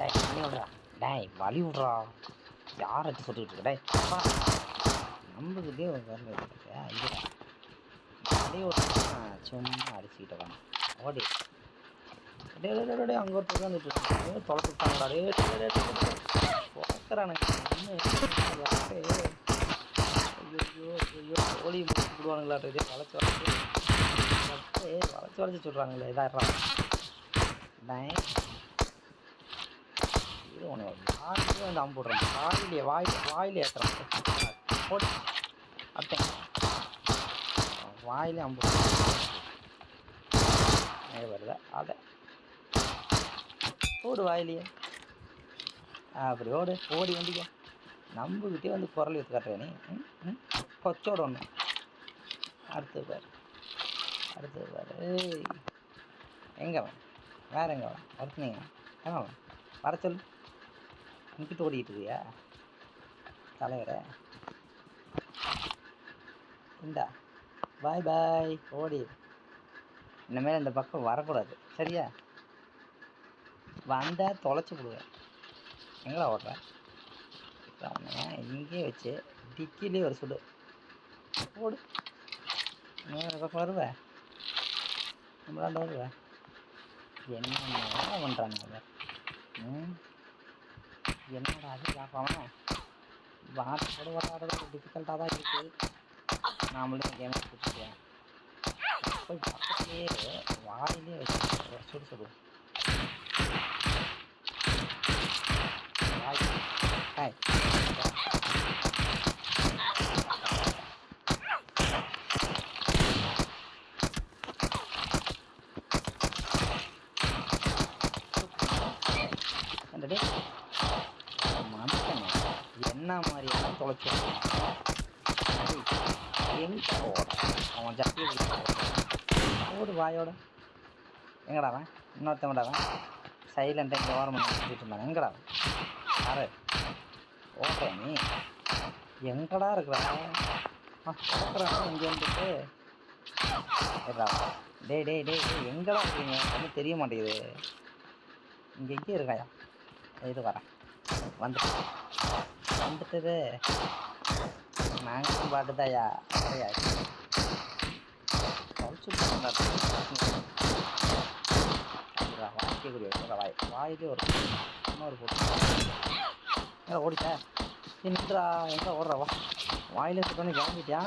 டேய் வழி விட்றா. டேய் வழி விட்றா. யார் வச்சு சுட்டுக்கிட்டு இருக்க? டேய் அப்பா. ஒரு வரல இருக்கு. ஐயா. வழி விட்றா. சும்மா அடிச்சுக்கிட்டு வாங்க ஓடி. டே டே டே அங்கே ஒருத்தர் வந்துட்டு இருக்காங்க தொலைச்சு டே டே டே ஐயோ ஐயோ ஐயோ ஓடி முடிச்சு விடுவானுங்களா இதே? வளைச்சு வளைச்சு. வளைச்சு வளைச்சு சொல்கிறாங்களே இதாடுறா டேய் உன்னை வாயிலே வந்து அம்பு விட்றேன் வாயிலே வாயில் வாயிலே ஏற்றுறேன் போட்டு. அட்டேன் வாயிலே அம்பு விட்றேன் அதை. ஓடு வாயிலையே. அப்படி ஓடு. ஓடி வண்டிக்க. நம்பிக்கிட்டே வந்து குரல் எடுத்து காட்டுறேன் நீ. ம், ம். கொச்சோட ஒன்று அடுத்து பாரு. அடுத்து பாரு. ஏய். எங்கே வேறு எங்கே வரத்துனீங்க ஒருத்தனீங்க வர சொல்லு. இங்கிட்டு ஓடிக்கிட்டு இருக்கியா? தலைவரை இந்தா. பாய் பாய். ஓடி. இனிமேல் இந்த பக்கம் வரக்கூடாது. சரியா? வந்தால் தொலைச்சி விடுவேன். எங்களா ஓடுறேன் இங்கேயே வச்சு டிக்கிலே ஒரு சுடு. ஓடு. இந்த பக்கம் வருவேன் நம்மளாண்ட வருவேன் என்ன பண்ணுறாங்க ம்? என்னடா அது பார்ப்பாம வாட்டு கூட விளாடுறது டிஃபிகல்ட்டாக தான் இருக்குது நாமளும் கேம் பிடிச்சிருக்கேன் போய் பக்கத்துலேயே வாயிலே வச்சு சுடு சுடு வாய் ஹாய் என்னடே மனுஷன் என்ன மாதிரியெல்லாம் தொலைச்சு எங்க அவன் ஜப்பி ஓடு வாயோட. எங்கடா அவன்? இன்னொருத்தவன்டா சைலண்டாக இங்கே ஓரம் பண்ணிட்டு இருந்தான். எங்கடா யாரு? ஓடுற நீ? எங்கடா இருக்கிறா? ஓடுறான் இங்கே வந்துட்டு. டே டேய் டேய் டேய் எங்கடா இருக்கீங்க? ஒன்றும் தெரிய மாட்டேங்குது. இங்கே எங்கே இருக்காயா? இது வரேன். வந்துட்டு வந்துட்டது. நாங்களும் பாட்டுதாயா? சரியா கழிச்சு வாய்க்கக்கூடிய ஒரு வாய் வாயிலே ஒரு இன்னொரு போட்டு. எங்கே ஓடிட்டா? நின்றா எங்கே ஓடுறவா வா. சுட்டோன்னு கிளம்பிட்டியா?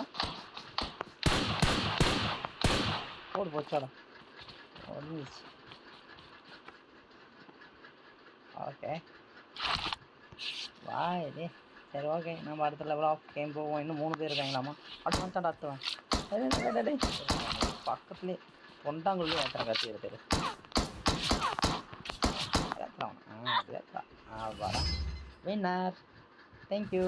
ஓடு போச்சாடா ஒன்றுச்சு ஓகே. வா இது சரி ஓகே நம்ம அடுத்த லெவல் ஆஃப் கேம் போவோம். இன்னும் மூணு பேர் இருக்காங்களாமா? அடுத்து வந்துட்டான் பக்கத்துலேயே பொண்டாங்குள்ளே ஏற்றுறேன் கத்தி எடுத்துரு ஏற்றுறான் ஆ ஏற்றா ஆ வரா வின்னர் தேங்க்யூ